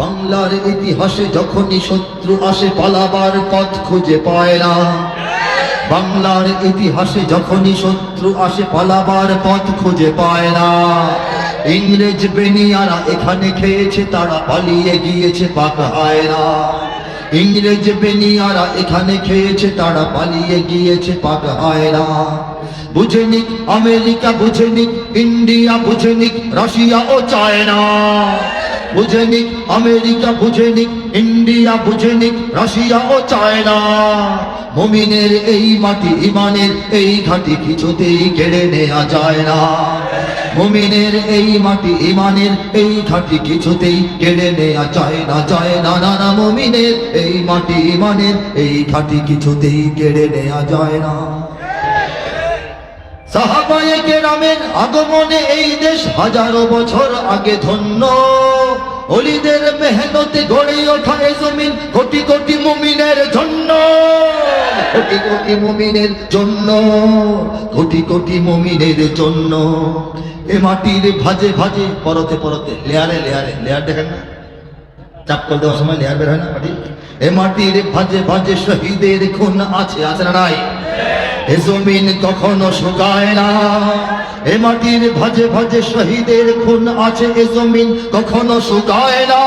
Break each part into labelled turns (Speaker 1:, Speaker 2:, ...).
Speaker 1: বাংলার ইতিহাসে যখনই শত্রু আসে পালাবার পথ খুঁজে পায় না। বাংলার ইতিহাসে যখনই শত্রু আসে পালাবার পথ খুঁজে পায় না। ইংরেজ বেনিয়ারা এখানে খেয়েছে, তারা পালিয়ে গিয়েছে পাক না ইংরেজ বেনিয়ারা এখানে খেয়েছে, তারা পালিয়ে গিয়েছে পাক হয় না বুঝেনি আমেরিকা বুঝেনি ইন্ডিয়া বুঝেনি রাশিয়া ও চায়না। বুঝেনি, আমেরিকা বুঝেনি, ইন্ডিয়া বুঝেনি, রাশিয়া ও চায়না। মুমিনের এই মাটি, ইমানের এই ঘাটি কিছুতেই কেড়ে নেওয়া যায় না। মুমিনের এই মাটি, ইমানের এই ঘাটি কিছুতেই কেড়ে নেওয়া যায় না যায় না না না, মুমিনের এই মাটি, ইমানের এই ঘাটি কিছুতেই কেড়ে নেওয়া যায় না। সাহাবায়ে কেরামের আগমনে এই দেশ হাজারো বছর আগে ধন্য। অলিদের মেহনতে গড়ে ওঠা এ জমিন কোটি কোটি মুমিনের জন্য। কোটি কোটি মুমিনের জন্য, কোটি কোটি মুমিনের জন্য। এ মাটির ভাজে ভাজে, পরতে পরতে, লেয়ারে লেয়ারে, লেয়ার দেখেন না? চাপ করে দেওয়ার সময় লেয়ার বের হয় না মাটি এ মাটির ভাজে ভাজে শহীদের খুন আছে আছে না নাই? এ জমিন কখনো শুকায় না। এ মাটির ভাজে ভাজে শহীদের খুন আছে, এ জমিন কখনো শুকায় না।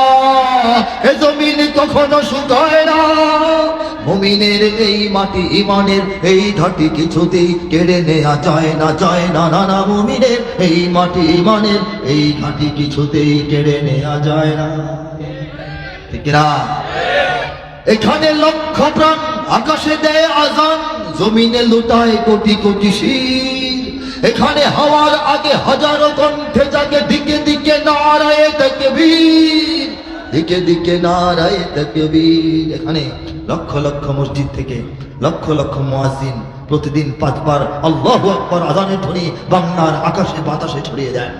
Speaker 1: এ জমিন কখনো শুকায় না। মুমিনের এই মাটি, ইমানের এই ঘাটি কিছুতেই কেড়ে নেওয়া যায় না যায় না। না না, মুমিনের এই মাটি, ইমানের এই ঘাটি কিছুতেই কেড়ে নেওয়া যায় না। ঠিক না এখানে লক্ষ প্রাণ, আকাশে দেয় আজান। জমিনে লুটায় কোটি কোটি এখানে হওয়ার আগে হাজারো কণ্ঠে জাগে দিকে দিকে নারায় তকবীর দিকে দিকে নারায় তকবীর এখানে লক্ষ লক্ষ মসজিদ থেকে লক্ষ লক্ষ মুয়াজ্জিন প্রতিদিন পাঁচবার আল্লাহু আকবার ধ্বনি বাংলার আকাশে বাতাসে ছড়িয়ে দেয়।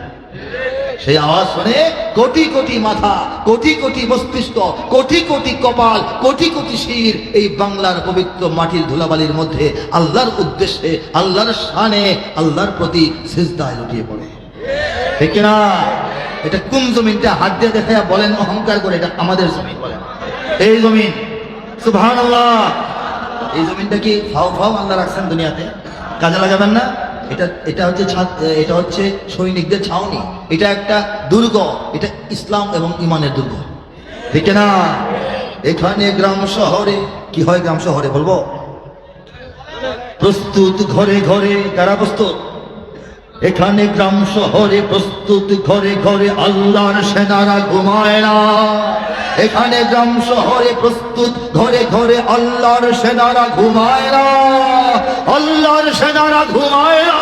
Speaker 1: সেই আওয়াজ শুনে কোটি কোটি মাথা, কোটি কোটি মস্তিষ্ক, কোটি কোটি কপাল, কোটি কোটি শির এই বাংলার পবিত্র মাটির ধুলাবালির মধ্যে আল্লাহর উদ্দেশ্যে, আল্লাহর শানে, আল্লাহর প্রতি সিজদায় লুটিয়ে পড়ে। ঠিক না এটা কোন জমিনটা? হাত দিয়ে দেখা বলেন, অহংকার করে এটা আমাদের জমিন বলেন। এই জমিন, সুবহানাল্লাহ। এই জমিনটা কি ফাও ফাও আল্লাহ রাখছেন দুনিয়াতে? কাজে লাগাবেন না? এটা এটা হচ্ছে এটা হচ্ছে সৈনিকদের ছাউনি। এটা একটা দুর্গ, এটা ইসলাম এবং ইমানের দুর্গ। ঠিক না এখানে গ্রাম শহরে, কি হয় গ্রাম শহরে বলব? প্রস্তুত ঘরে ঘরে, কারা প্রস্তুত? এখানে গ্রাম শহরে প্রস্তুত ঘরে ঘরে আল্লাহর সেনারা ঘুমায় না। এখানে গ্রাম শহরে প্রস্তুত ঘরে ঘরে আল্লাহর সেনারা ঘুমায় না। আল্লাহর সেনারা ঘুমায় না।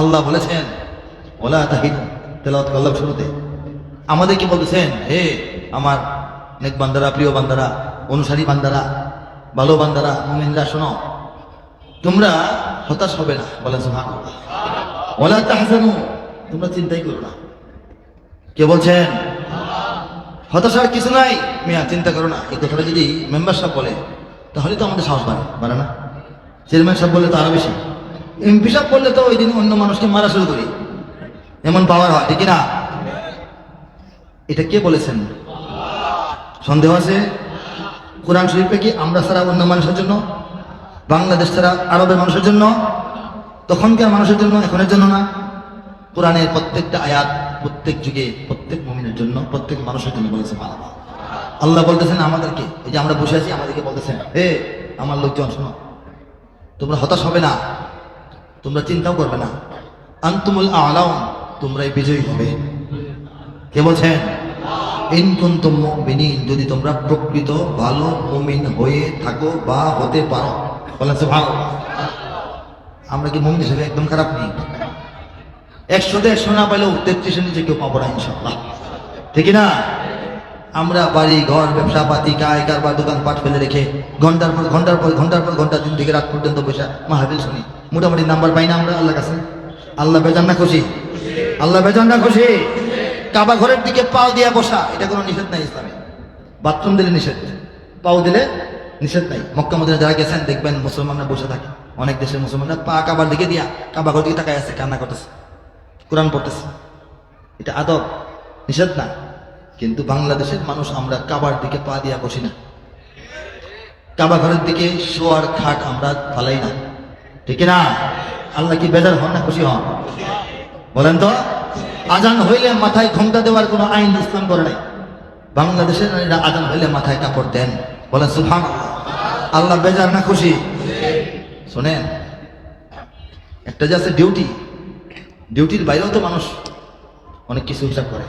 Speaker 1: আল্লাহ বলেছেন, ওলা তাহিন, তেলাওয়াত করলাম শুরুতে। আমাদের কি বলতেছেন? হে আমার নেক বান্দারা, প্রিয় বান্দারা, অনুসারী বান্দারা, ভালো বান্দারা, মুমিনরা, শোনো, তোমরা হতাশ হবে না সুবহানাল্লাহ। ওলা তাহজানু, তোমরা চিন্তাই করো না। কে বলছেন? হতাশার কিছু নাই, মিয়া, চিন্তা করো না। এই কথাটা যদি মেম্বার সাহেব বলে, তাহলে তো আমাদের সাহস বাড়ে বাড়ে না। চেয়ারম্যান সাহেব বললে তো আরও বেশি। সাহেব বললে তো ওই দিন অন্য মানুষকে মারা শুরু করি। এমন পাওয়ার হয়, ঠিক না এটা কে বলেছেন? সন্দেহ আছে? কোরআন শরীফে কি আমরা ছাড়া অন্য মানুষের জন্য? বাংলাদেশ ছাড়া আরবের মানুষের জন্য? তখনকার মানুষের জন্য, এখনের জন্য না? কোরআনের প্রত্যেকটা আয়াত প্রত্যেক যুগে, প্রত্যেক মমিনের জন্য, প্রত্যেক মানুষের জন্য বলেছে মালামা আল্লাহ বলতেছেন, আমাদেরকে, এই যে আমরা বসে আছি, আমাদেরকে বলতেছেন, হে, আমার লোকজন, শোনো, তোমরা হতাশ হবে না। তোমরা চিন্তাও করবে না। আন্তুমুল আলাম, তোমরাই বিজয়ী হবে। কে বলছেন? ইনকুন্তুম মুমিনিন, যদি তোমরা প্রকৃত ভালো মুমিন হয়ে থাকো বা হতে পারো। বলেন ভালো আমরা কি মুমিন হিসেবে একদম খারাপ নেই? একশো না পাইলেও তেত্রিশের নিচে কেউ পাবো না ইনশাল্লাহ ঠিক না? আমরা বাড়ি, ঘর, ব্যবসা পাতি কায় কারবার দোকানপাট ফেলে রেখে ঘণ্টার পর ঘণ্টার পর ঘণ্টার পর ঘণ্টা দিন থেকে রাত পর্যন্ত বসে মাহাবিল শুনি। মোটামুটি নাম্বার পাই না আমরা আল্লাহ কাছে? আল্লাহ বেজান না খুশি? আল্লাহ বেজান না খুশি? কাবা ঘরের দিকে পাও দিয়া বসা, এটা কোনো নিষেধ নাই ইসলামে। বাথরুম দিলে নিষেধ। পাও দিলে নিষেধ নাই। মক্কা মদিনা যারা গেছেন, দেখবেন মুসলমানরা বসে থাকে। অনেক দেশের মুসলমানরা পা কাবার দিকে দিয়া কাবা ঘর দিকে তাকায় আছে, কান্না করতেছে। কোরআন পড়তেছে। এটা আদব। নিষেধ না। কিন্তু বাংলাদেশের মানুষ আমরা কাবার দিকে পা দিয়া বসি না। কাবা ঘরের দিকে শোয়ার খাট আমরা ফালাই না। ঠিক না আল্লাহ কি বেজার হন না খুশি হন? বলেন তো, আজান হইলে মাথায় ঘোমটা দেওয়ার কোনো আইন ইসলাম করে নাই। বাংলাদেশের নারীরা আজান হইলে মাথায় কাপড় দেন। বলেন সুফান আল্লাহ বেজার না খুশি? শোনেন, একটা যে আছে ডিউটি ডিউটির বাইরেও তো মানুষ অনেক কিছু হিসাব করে।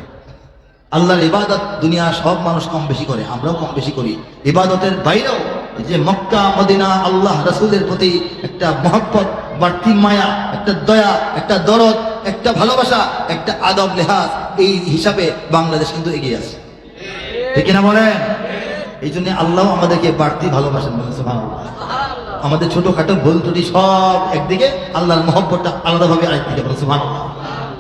Speaker 1: আল্লাহর ইবাদত দুনিয়া সব মানুষ কম বেশি করে আমরাও কম বেশি করি। ইবাদতের বাইরেও যে মক্কা মদিনা আল্লাহ রাসূলের প্রতি একটা মহব্বত বাড়তি মায়া একটা দয়া একটা দরদ একটা ভালোবাসা একটা আদব লেহাজ এই হিসাবে বাংলাদেশ কিন্তু এগিয়ে আছে। ঠিক না বলেন? এই জন্য আল্লাহ আমাদেরকে বাড়তি ভালোবাসেন সুবহানাল্লাহ। আমাদের ছোটখাটো ভুল ত্রুটি সব একদিকে আল্লাহর মহব্বতটা আলাদাভাবে আরেকদিকে বলে সুবহানাল্লাহ।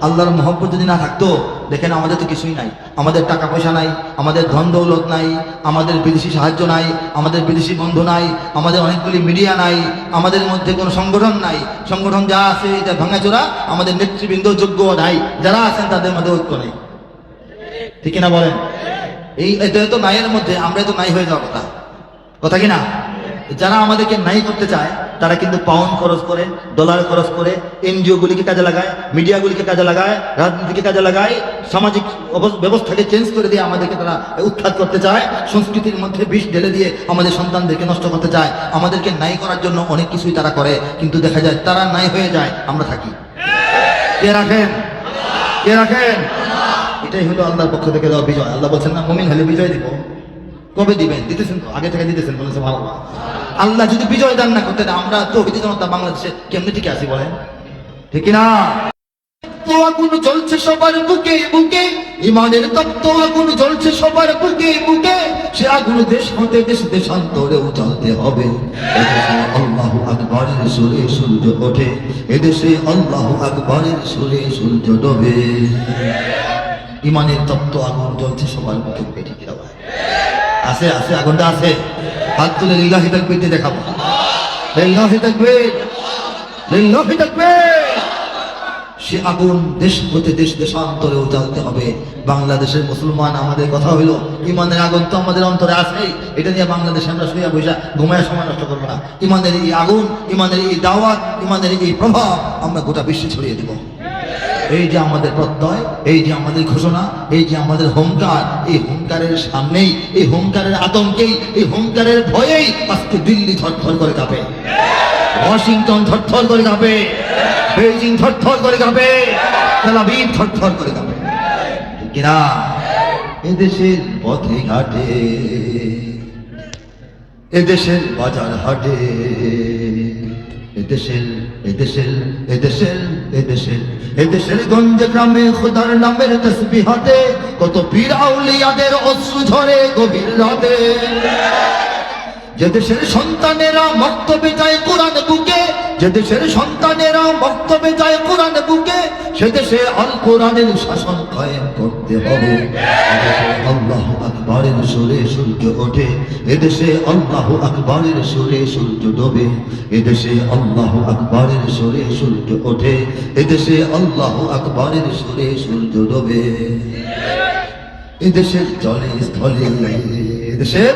Speaker 1: আল্লাহর মহব্বত যদি না থাকতো, দেখেন আমাদের তো কিছুই নাই। আমাদের টাকা পয়সা নাই, আমাদের ধন দৌলত নাই, আমাদের বিদেশি সাহায্য নাই, আমাদের বিদেশি বন্ধু নাই, আমাদের অনেকগুলি মিডিয়া নাই, আমাদের মধ্যে কোনো সংগঠন নাই। সংগঠন যা আছে এটা ভাঙাচোরা, আমাদের নেতৃবৃন্দ যোগ্য নাই। যারা আছেন তাদের মধ্যে ঐক্য নেই। ঠিক না বলেন? এই এটা তো নাইয়ের মধ্যে আমরা তো নাই হয়ে যাওয়ার কথা। কথা কি না? যারা আমাদেরকে নাই করতে চায়, তারা কিন্তু পাউন্ড খরচ করে ডলার খরচ করে এনজিও গুলিকে কাজে লাগায় মিডিয়াগুলিকে কাজে লাগায়, রাজনীতিকে কাজে লাগায়, সামাজিক ব্যবস্থাকে চেঞ্জ করে দিয়ে আমাদেরকে তারা উৎখাত করতে চায়, সংস্কৃতির মধ্যে বিষ ঢেলে দিয়ে আমাদের সন্তানদেরকে নষ্ট করতে চায়। আমাদেরকে নাই করার জন্য অনেক কিছুই তারা করে, কিন্তু দেখা যায় তারা নাই হয়ে যায়, আমরা থাকি। কে রাখেন? কে রাখেন? এটাই হলো আল্লাহর পক্ষ থেকে দেওয়া বিজয়। আল্লাহ বলছেন না, মমিন হলে বিজয় দিব। কবে দিবেন? দিতেছেন তো? আগে থেকে দিতেছেন বলেছে ভালো আল্লাহ যদি বিজয় দান না করতেন আমরা তো জনতা বাংলাদেশে কেমনি টিকে আছি বলেন? ঠিক না আগুন জ্বলছে সবার বুকে বুকে, ইমানের তপ্ত আগুন জ্বলছে সবার বুকে বুকে, সে আগুন দেশ হতে দেশ দেশান্তরেও জ্বলতে হবে। আল্লাহু আকবরের সুরে সূর্য ওঠে, এদেশে আল্লাহু আকবরের সুরে সূর্য ডোবে। ইমানের তপ্ত আগুন জ্বলছে সবার বুকে ভাই? আছে আছে, আগুনটা আছে। হাত তুলে লিল্লাহি তাকবীর দিয়ে দেখাবো। লিল্লাহি তাকবীর লিল্লাহি তাকবীর। সে আগুন দেশ হতে দেশ দেশান্তরেও জ্বালতে হবে। বাংলাদেশের মুসলমান, আমাদের কথা হইল, ইমানের আগুন তো আমাদের অন্তরে আছে এটা নিয়ে বাংলাদেশে আমরা শুয়ে বসে ঘুমায় সময় নষ্ট করব না। ইমানের এই আগুন, ইমানের এই দাওয়াত, ইমানের এই প্রভাব আমরা গোটা বিশ্বে ছড়িয়ে দিব। এই যে আমাদের প্রত্যয়, এই যে আমাদের ঘোষণা, এই যে আমাদের হুঙ্কার, এই হুঙ্কারের সামনেই, এই হুঙ্কারের আতঙ্কেই, এই হুঙ্কারের ভয়েই আজকে দিল্লি থরথর করে কাঁপে। ওয়াশিংটন থরথর করে কাঁপে। বেইজিং থরথর করে কাঁপে। তেলাবিব থরথর করে কাঁপে। কিনা? এদেশের পথে ঘাটে, এদেশের বাজার হাটে। গঞ্জে গ্রামে নামের কত পীর আউলিয়াদের অশ্রু ঝরে গভীর রাতে। যে দেশের সন্তানেরা মক্তবে যায় কোরআন বুকে, যে দেশের সন্তানেরা মক্তবে যায় কোরআন বুকে, সে দেশে আল কোরআনের শাসন কায়েম করতে হবে। আল্লাহ আকবরের সুরে সূর্য ওঠে এদেশে আল্লাহ আকবরের সুরে সূর্য ডোবে এদেশে আল্লাহ আকবরের সুরে সূর্য ওঠে এদেশে আল্লাহ আকবরের সুরে সূর্য ডোবে। এদেশের জলে স্থলে এদেশের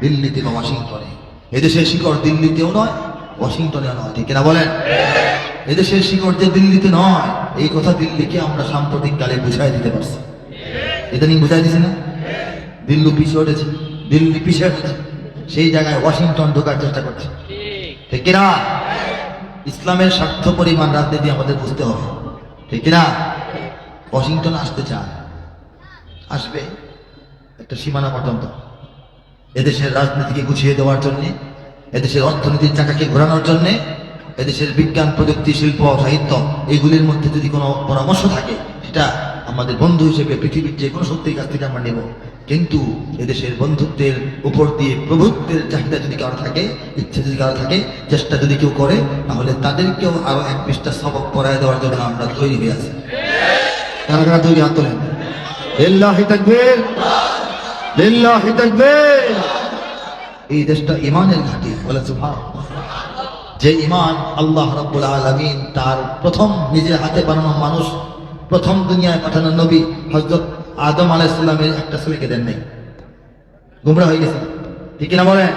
Speaker 1: দিল্লিতে বা ওয়াশিংটনে। এদেশের শিকড় দিল্লিতেও নয়, ওয়াশিংটনেও নয়। ঠিক কিনা বলেন? এদেশের শিকড় যে দিল্লিতে নয়, এই কথা দিল্লিকে আমরা সাম্প্রতিক কালে বুঝাই দিতে পারছি। ইদানিং বুঝাই দিছি না? দিল্লি পিছিয়ে উঠেছে, দিল্লি পিছিয়ে উঠেছে। সেই জায়গায় ওয়াশিংটন ঢোকার চেষ্টা করছে। ঠিক কিনা? ইসলামের স্বার্থ পরিমাণ রাজনীতি আমাদের বুঝতে হবে। ঠিক কিনা? ওয়াশিংটন আসতে চায়। আসবে। একটা সীমানা পর্যন্ত। এদেশের রাজনীতিকে গুছিয়ে দেওয়ার জন্যে, এদেশের অর্থনীতির চাকাকে ঘোরানোর জন্যে, এদেশের বিজ্ঞান, প্রযুক্তি, শিল্প, সাহিত্য, এগুলির মধ্যে যদি কোনো পরামর্শ থাকে, সেটা আমাদের বন্ধু হিসেবে পৃথিবীর যে কোনো শক্তির কাছ থেকে আমরা নেব। কিন্তু এদেশের বন্ধুত্বের উপর দিয়ে প্রভুত্বের চাহিদা যদি কারও থাকে, ইচ্ছে যদি কারও থাকে, চেষ্টা যদি কেউ করে, তাহলে তাদেরকেও আরও এক পৃষ্ঠা সবক পড়ায় দেওয়ার জন্য আমরা তৈরি হয়ে আছি। কারা কারা তৈরি লিল্লাহি তাকবীর। এই দেশটা ইমানের ঘাঁটি, বলে সুবহানাল্লাহ যে ইমান আল্লাহ রাব্বুল আলামিন তার প্রথম নিজের হাতে বানানো মানুষ, প্রথম দুনিয়ায় পাঠানো নবী হযরত আদম আলাইহিস একটা ছেলেকে দেন নাই। গুমরা হয়ে গেছে। ঠিক কিনা বলেন?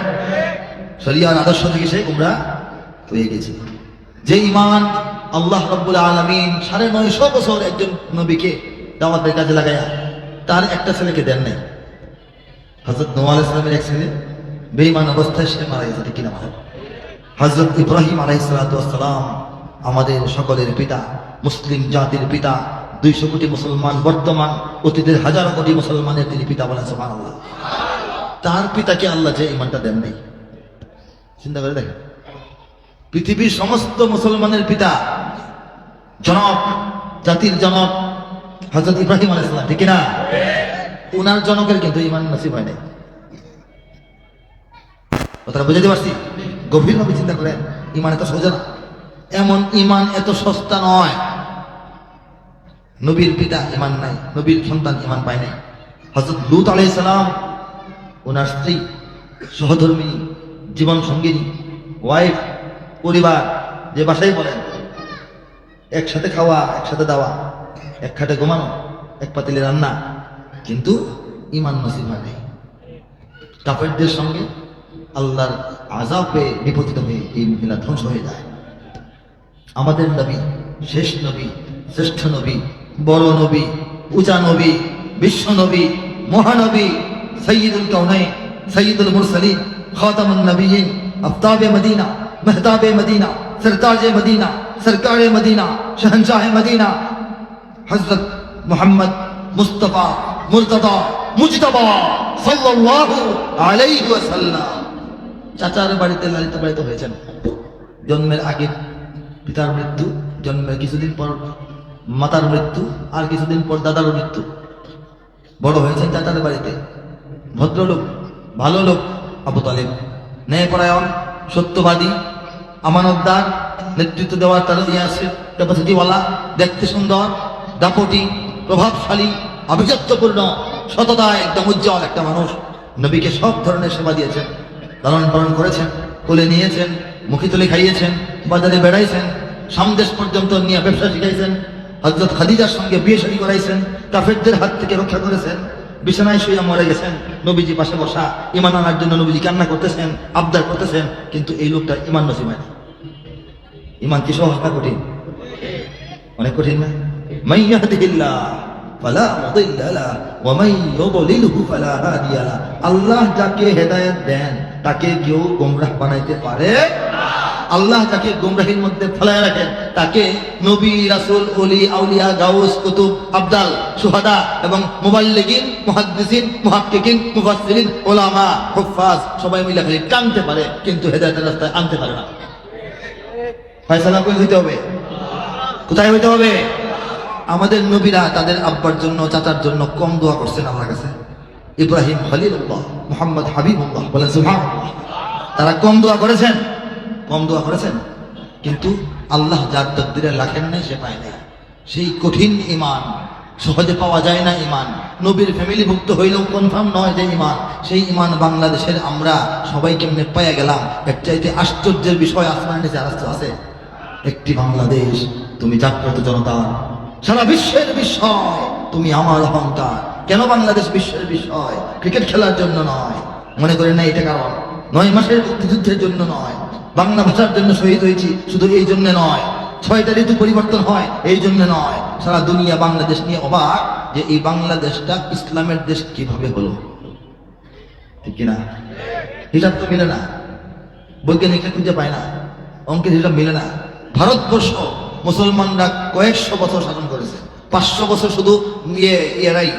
Speaker 1: শরিয়ার আদর্শ থেকে সে গুমরা হয়ে গেছে। যে ইমান আল্লাহ রাব্বুল আলামিন সাড়ে নয়শো বছর একজন নবীকে দাওয়াতের কাজে লাগায়া তার একটা ছেলেকে দেন নাই। হজরত নোয়া ইসলামের এক ছেলে বেইমান অবস্থায় সে মারা গেছে কিনা মারা হজরত ইব্রাহিম আলাইসালাম আমাদের সকলের পিতা, মুসলিম জাতির পিতা, দুইশো কোটি মুসলমান, বর্তমান অতীতের হাজারো কোটি মুসলমানের তিনি পিতা বলেন সোমান আল্লাহ তার পিতাকে আল্লাহ যে ইমানটা দেন নাই। চিন্তা করে দেখেন। পৃথিবীর সমস্ত মুসলমানের পিতা, জনক, জাতির জনক হজরত ইব্রাহিম আলাইসালাম ঠিক না উনার জনকের কিন্তু ইমান নসিব হয় নাই। কথাটা বুঝাতে পারছি? গভীরভাবে চিন্তা করেন ইমান এত সোজা না। এমন ইমান এত সস্তা নয়। নবীর পিতা ইমান নাই, নবীর সন্তান ইমান পায় নাই। হজরত লুত আলাই সালাম ওনার স্ত্রী, সহধর্মিনী জীবন সঙ্গিনী ওয়াইফ পরিবার, যে বাসায় বলেন, একসাথে খাওয়া, একসাথে দাওয়া এক খাটে ঘুমানো, এক পাতিলে রান্না কিন্তু ইমান নসিব হয় নাই। কাপড়দের সঙ্গে আল্লাহর আজাব পেয়ে নিপতিত হয়ে এই মহিলা ধ্বংস হয়ে যায়। আমাদের নবী, শেষ নবী, শ্রেষ্ঠ নবী, বড় নবী, উঁচা নবী, বিশ্ব নবী, মহানবী সৈয়দুল কৌনাই সৈয়দুল মুরসলিন, খাতামুন নবীন আফতাবে মদিনা, মেহতাবে মদিনা, সরতাজে মদিনা, সরকারে মদিনা শহনशाह মদিনা। হজরত মোহাম্মদ মুস্তফা মুর্তদা মুজতবা সাল্লাল্লাহু আলাইহি ওয়াসাল্লাম। চাচার বাড়িতে লালিত পালিত হয়েছেন। জন্মের আগে পিতার মৃত্যু, জন্মের কিছুদিন পর মাতার মৃত্যু, আর কিছুদিন পর দাদার মৃত্যু। বড় হয়েছেন চাচার বাড়িতে। ভদ্রলোক ভালো লোক আবু তালেব। ন্যায়পরায়ণ, সত্যবাদী, আমানতদার, নেতৃত্ব দেওয়ার তারা দিয়ে আসে ক্যাপাসিটিওয়ালা দেখতে সুন্দর, দাপটি প্রভাবশালী। আভিজাত্যপূর্ণ সততা একদম উজ্জ্বল একটা মানুষ। নবীকে সব ধরনের সেবা দিয়েছেন, লালন পালন করেছেন, কোলে নিয়েছেন, মুখি তুলে খাইয়েছেন, বাজারে বেড়াইছেন, সামদেশ পর্যন্ত নিয়ে ব্যবসা শিখাইছেন হজরত খাদিজার সঙ্গে বিয়ে শাদী করাইছেন, কাফেরদের হাত থেকে রক্ষা করেছেন, বিছানায় শুয়ে মরে গেছেন, নবীজি পাশে বসা ইমান আনার জন্য নবীজি কান্না করতেছেন, আবদার করতেছেন, কিন্তু এই লোকটা ইমান নসিব হয়। ইমান কি সহজ না কঠিন। অনেক কঠিন না? মাইয়া ইয়াহদিহিল্লাহ ফালা মুদিল্লা লাহ ওয়া মান ইউদ্লিলহু ফালা হাদিয়া লাহ আল্লাহ যাকে হেদায়েত দেন, তাকে কেউ গোমরাহ বানাইতে পারে আল্লাহ যাকে গোমরাহির মধ্যে ফেলায় রাখেন। তাকে নবী, রাসূল, ওলি, আউলিয়া, গাউস, কুতুব, আবদাল, সুহাদা এবং মুবাল্লিগিন, মুহাদ্দিসিন, মুহাক্কিকিন, মুফাসসিরিন, উলামা হুফাজ সবাই মিলে খালি টানতে পারে, কিন্তু হেদায়েতের রাস্তায় আনতে পারে না। ফয়সালা কই হইতে হবে? কোথায় হইতে হবে? আমাদের নবীরা তাদের আব্বার জন্য, চাচার জন্য কম দোয়া করছেন আমার কাছে। ইব্রাহিম খলিলুল্লাহ, মোহাম্মদ হাবিবুল্লাহ সুবহানাল্লাহ। তারা কম দোয়া করেছেন, কম দোয়া করেছেন। কিন্তু আল্লাহ যার তকদিরে লাখেন নাই, সে পায় নাই। সেই কঠিন ইমান সহজে পাওয়া যায় না ইমান নবীর ফ্যামিলিভুক্ত হইলেও কনফার্ম নয় যে ইমান সেই ইমান বাংলাদেশের আমরা সবাই কেমনে পাইয়া গেলাম? এর চাইতে আশ্চর্যের বিষয় আসমানের নিচে আছে। একটি বাংলাদেশ, তুমি জাগ্রত জনতা সারা বিশ্বের বিষয়। তুমি আমার অহংকার। কেন বাংলাদেশ বিশ্বের বিষয়? ক্রিকেট খেলার জন্য নয়। মনে করেন না এটা কারণ? নয় মাসের মুক্তিযুদ্ধের জন্য নয়। বাংলা ভাষার জন্য শহীদ হয়েছি শুধু এই জন্য নয়। ছয়টা ঋতু পরিবর্তন হয়, এই জন্য নয়। সারা দুনিয়া বাংলাদেশ নিয়ে অবাক যে এই বাংলাদেশটা ইসলামের দেশ কীভাবে হলো। ঠিক কিনা? হিসাব তো মিলে না। বৈজ্ঞানিকরা খুঁজে পায় না। অঙ্কের হিসাব মিলে না। ভারতবর্ষ মুসলমানরা কয়েকশো বছর শাসন করেছে। পাঁচশো বছর শুধু ইয়ে ইয়েরাই,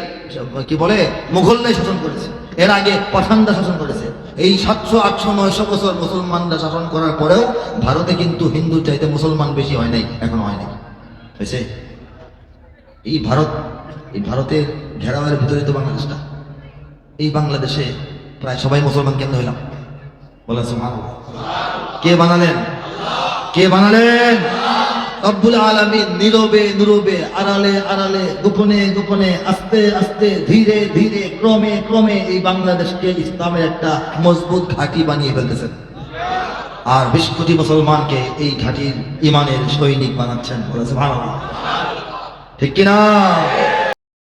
Speaker 1: কি বলে, মুঘলরাই শাসন করেছে। এর আগে পাঠানরা শাসন করেছে। এই সাতশো, আটশো, নয়শো বছর মুসলমানরা শাসন করার পরেও ভারতে কিন্তু হিন্দু চাইতে মুসলমান বেশি হয় নাই, এখনও হয় নাই। হয়েছে? এই ভারত, এই ভারতের ঘেরাওয়ের ভিতরে তো বাংলাদেশটা। এই বাংলাদেশে প্রায় সবাই মুসলমান কেমন হইলাম। সুবহানাল্লাহ। কে বানালেন? কে বানালেন? রব্বুল আলমী নীরবে নীরবে, আড়ালে আড়ালে, গোপনে গোপনে, আস্তে আস্তে, ধীরে ধীরে, ক্রমে ক্রমে এই বাংলাদেশকে ইসলামের একটা মজবুত ঘাঁটি বানিয়ে ফেলতেছেন। আর বিশ কোটি মুসলমানকে এই ঘাঁটির ইমানের সৈনিক বানাচ্ছেন বলেছে ভালো ঠিক কিনা?